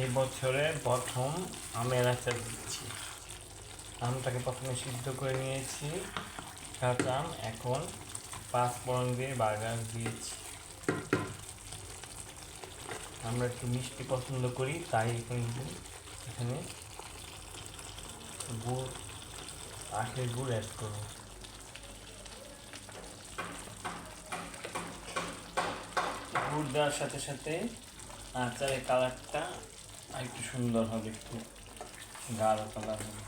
এই বছরে প্রথম আমের আচার দিচ্ছি। আমটাকে প্রথমে সিদ্ধ করে নিয়েছি। কাঁচা আম, এখন পাঁচ ফোড়ন দিয়ে বার্গার দিয়েছি। আমরা একটু মিষ্টি পছন্দ করি, তাই কিন্তু এখানে গুড়, আখের গুড় অ্যাড করব। গুড় দেওয়ার সাথে সাথে আচারের কালারটা একটু সুন্দর হবে, একটু গাঢ় কালার হবে।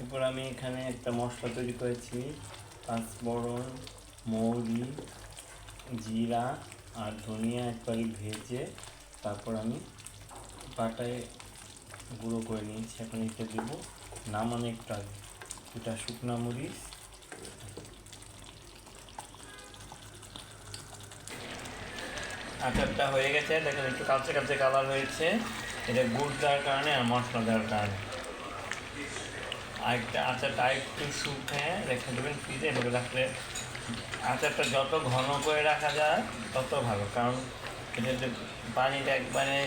এরপর আমি এখানে একটা মশলা তৈরি করেছি, পাঁচফোড়ন, মৌরি, জিরা আর ধনিয়া একবারই ভেজে তারপর আমি পাটায় গুঁড়ো করে নিয়েছি, এখন এটা দেবো নামানো একটু আগে এটা শুকনো মরিচ। আচারটা হয়ে গেছে, দেখেন একটু কালচে কালচে কালার হয়েছে। এটা গুড় দেওয়ার কারণে আর মশলা দেওয়ার কারণে। আরেকটা আচারটা আরেকটু শুকিয়ে রেখে দেবেন ফ্রিজে এভাবে রাখলে আচারটা যত ঘন করে রাখা যায়, তত ভালো। কারণ এটা পানিটা একবারে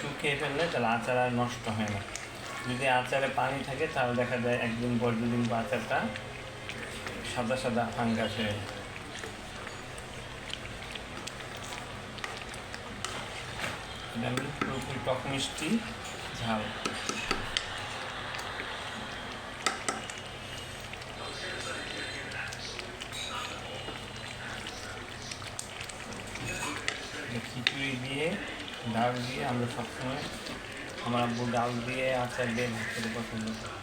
শুকিয়ে ফেললে তাহলে আচার আর নষ্ট হয় না। যদি আচারে পানি থাকে, তাহলে দেখা যায় একদিন পর দুদিন আচারটা সাদা সাদা ফাঙ্গাস হয়ে টক মিষ্টি, ঝাল। খিচুড়ি দিয়ে ডাল দিয়ে আমরা সবসময় আমার আব্বু ডাল দিয়ে আচার দিয়ে ভাত খেতে পছন্দ করি।